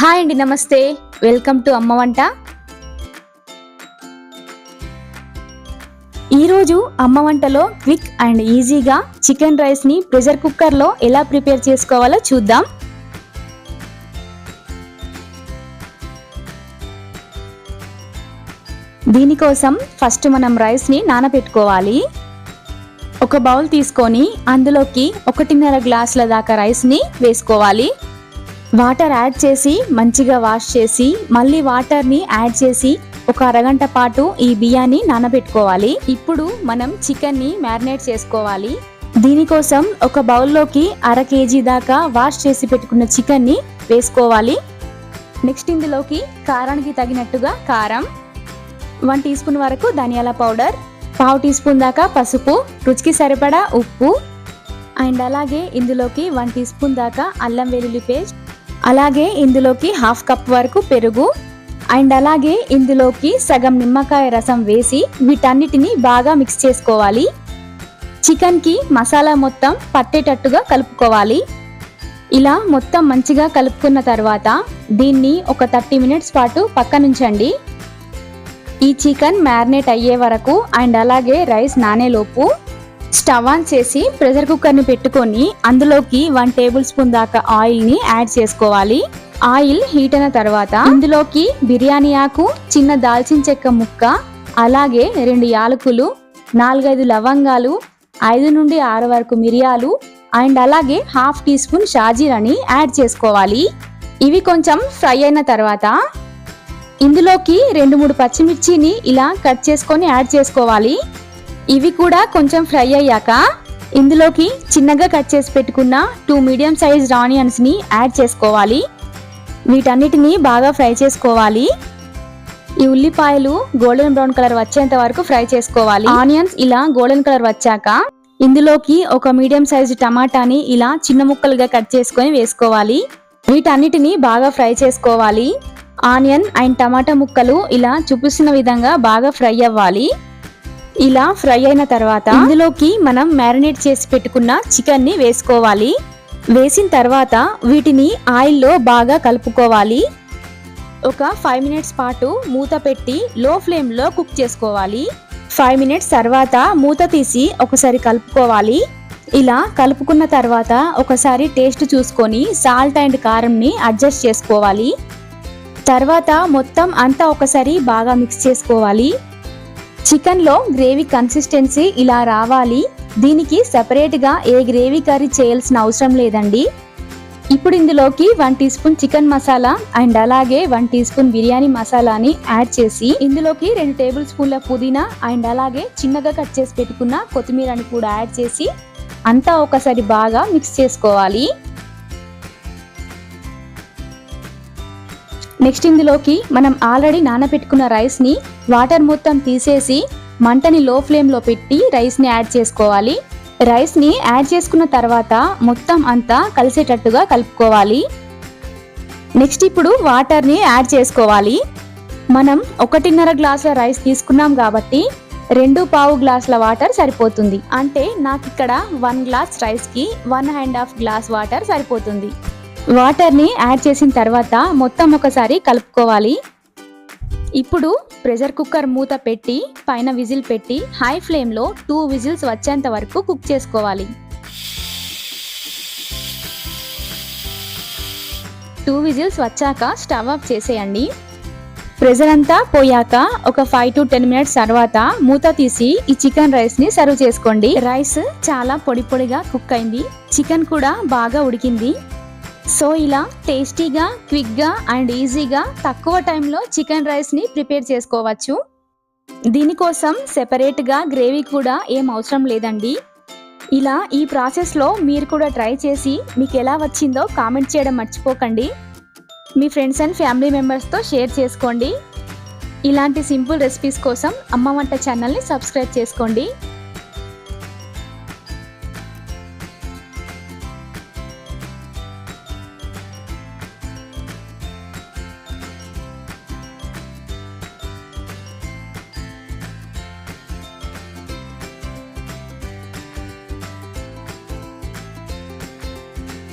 Hi అండి నమస్తే. Welcome to అమ్మ వంట. ఈరోజు అమ్మ వంటలో క్విక్ అండ్ ఈజీగా చికెన్ రైస్ని ప్రెషర్ కుక్కర్లో ఎలా ప్రిపేర్ చేసుకోవాలో చూద్దాం. దీనికోసం ఫస్ట్ మనం రైస్ని నానబెట్టుకోవాలి. ఒక బౌల్ తీసుకొని అందులోకి ఒకటిన్నర గ్లాసుల దాకా రైస్ని వేసుకోవాలి. వాటర్ యాడ్ చేసి మంచిగా వాష్ చేసి మళ్ళీ వాటర్ని యాడ్ చేసి ఒక అరగంట పాటు ఈ బియ్యాన్ని నానబెట్టుకోవాలి. ఇప్పుడు మనం చికెన్ని మ్యారినేట్ చేసుకోవాలి. దీనికోసం ఒక బౌల్లోకి అర కేజీ దాకా వాష్ చేసి పెట్టుకున్న చికెన్ని వేసుకోవాలి. నెక్స్ట్ ఇందులోకి కారానికి తగినట్టుగా కారం వన్ టీ స్పూన్ వరకు ధనియాల పౌడర్ పావు టీ స్పూన్ దాకా పసుపు రుచికి సరిపడా ఉప్పు అండ్ అలాగే ఇందులోకి వన్ టీ స్పూన్ దాకా అల్లం వెల్లుల్లి పేస్ట్ అలాగే ఇందులోకి హాఫ్ కప్ వరకు పెరుగు అండ్ అలాగే ఇందులోకి సగం నిమ్మకాయ రసం వేసి వీటన్నిటిని బాగా మిక్స్ చేసుకోవాలి. చికెన్కి మసాలా మొత్తం పట్టేటట్టుగా కలుపుకోవాలి. ఇలా మొత్తం మంచిగా కలుపుకున్న తర్వాత దీన్ని ఒక థర్టీ మినిట్స్ పాటు పక్కనుంచండి. ఈ చికెన్ మ్యారినేట్ అయ్యే వరకు అండ్ అలాగే రైస్ నానేలోపు స్టవ్ ఆన్ చేసి ప్రెషర్ కుక్కర్ని పెట్టుకొని అందులోకి వన్ టేబుల్ స్పూన్ దాకా ఆయిల్ని యాడ్ చేసుకోవాలి. ఆయిల్ హీట్ అయిన తర్వాత ఇందులోకి బిర్యానీ ఆకు చిన్న దాల్చిన చెక్క ముక్క అలాగే రెండు యాలకులు నాలుగైదు లవంగాలు ఐదు నుండి ఆరు వరకు మిరియాలు అండ్ అలాగే హాఫ్ టీ స్పూన్ షాజీరాని యాడ్ చేసుకోవాలి. ఇవి కొంచెం ఫ్రై అయిన తర్వాత ఇందులోకి రెండు మూడు పచ్చిమిర్చిని ఇలా కట్ చేసుకొని యాడ్ చేసుకోవాలి. ఇవి కూడా కొంచెం ఫ్రై అయ్యాక ఇందులోకి చిన్నగా కట్ చేసి పెట్టుకున్న టూ మీడియం సైజ్ ఆనియన్స్ని యాడ్ చేసుకోవాలి. వీటన్నిటిని బాగా ఫ్రై చేసుకోవాలి. ఈ ఉల్లిపాయలు గోల్డెన్ బ్రౌన్ కలర్ వచ్చేంత వరకు ఫ్రై చేసుకోవాలి. ఆనియన్స్ ఇలా గోల్డెన్ కలర్ వచ్చాక ఇందులోకి ఒక మీడియం సైజు టమాటాని ఇలా చిన్న ముక్కలుగా కట్ చేసుకొని వేసుకోవాలి. వీటన్నిటిని బాగా ఫ్రై చేసుకోవాలి. ఆనియన్ అండ్ టమాటా ముక్కలు ఇలా చూపిస్తున్న విధంగా బాగా ఫ్రై అవ్వాలి. ఇలా ఫ్రై అయిన తర్వాత ఇందులోకి మనం మ్యారినేట్ చేసి పెట్టుకున్న చికెన్ని వేసుకోవాలి. వేసిన తర్వాత వీటిని ఆయిల్లో బాగా కలుపుకోవాలి. ఒక ఫైవ్ మినిట్స్ పాటు మూత పెట్టి లో ఫ్లేమ్లో కుక్ చేసుకోవాలి. ఫైవ్ మినిట్స్ తర్వాత మూత తీసి ఒకసారి కలుపుకోవాలి. ఇలా కలుపుకున్న తర్వాత ఒకసారి టేస్ట్ చూసుకొని సాల్ట్ అండ్ కారంని అడ్జస్ట్ చేసుకోవాలి. తర్వాత మొత్తం అంతా ఒకసారి బాగా మిక్స్ చేసుకోవాలి. చికెన్లో గ్రేవీ కన్సిస్టెన్సీ ఇలా రావాలి. దీనికి సెపరేట్గా ఏ గ్రేవీ కర్రీ చేయాల్సిన అవసరం లేదండి. ఇప్పుడు ఇందులోకి one teaspoon chicken masala and అలాగే వన్ టీ స్పూన్ బిర్యానీ మసాలాని యాడ్ చేసి ఇందులోకి రెండు టేబుల్ స్పూన్ల పుదీనా అండ్ అలాగే చిన్నగా కట్ చేసి పెట్టుకున్న కొత్తిమీరని కూడా యాడ్ చేసి అంతా ఒకసారి బాగా మిక్స్ చేసుకోవాలి. నెక్స్ట్ ఇందులోకి మనం ఆల్రెడీ నానబెట్టుకున్న రైస్ని వాటర్ మొత్తం తీసేసి మంటని లో ఫ్లేమ్లో పెట్టి రైస్ని యాడ్ చేసుకోవాలి. రైస్ని యాడ్ చేసుకున్న తర్వాత మొత్తం అంతా కలిసేటట్టుగా కలుపుకోవాలి. నెక్స్ట్ ఇప్పుడు వాటర్ని యాడ్ చేసుకోవాలి. మనం ఒకటిన్నర గ్లాసుల రైస్ తీసుకున్నాం కాబట్టి రెండు పావు గ్లాసుల వాటర్ సరిపోతుంది. అంటే నాకు ఇక్కడ వన్ గ్లాస్ రైస్కి one and half glass water సరిపోతుంది. వాటర్ని యాడ్ చేసిన తర్వాత మొత్తం ఒకసారి కలుపుకోవాలి. ఇప్పుడు ప్రెషర్ కుక్కర్ మూత పెట్టి పైన విజిల్ పెట్టి హై ఫ్లేమ్లో టూ విజిల్స్ వచ్చేంత వరకు కుక్ చేసుకోవాలి. టూ విజిల్స్ వచ్చాక స్టవ్ ఆఫ్ చేసేయండి. ప్రెజర్ అంతా పోయాక ఒక ఫైవ్ టు టెన్ మినిట్స్ తర్వాత మూత తీసి ఈ చికెన్ రైస్ని సర్వ్ చేసుకోండి. రైస్ చాలా పొడి పొడిగా కుక్ అయింది. చికెన్ కూడా బాగా ఉడికింది. సో ఇలా టేస్టీగా క్విక్గా అండ్ ఈజీగా తక్కువ టైంలో చికెన్ రైస్ని ప్రిపేర్ చేసుకోవచ్చు. దీనికోసం సెపరేట్గా గ్రేవీ కూడా ఏం అవసరం లేదండి. ఇలా ఈ ప్రాసెస్లో మీరు కూడా ట్రై చేసి మీకు ఎలా వచ్చిందో కామెంట్ చేయడం మర్చిపోకండి. మీ ఫ్రెండ్స్ అండ్ ఫ్యామిలీ మెంబర్స్తో షేర్ చేసుకోండి. ఇలాంటి సింపుల్ రెసిపీస్ కోసం అమ్మ వంట ఛానల్ని సబ్స్క్రైబ్ చేసుకోండి.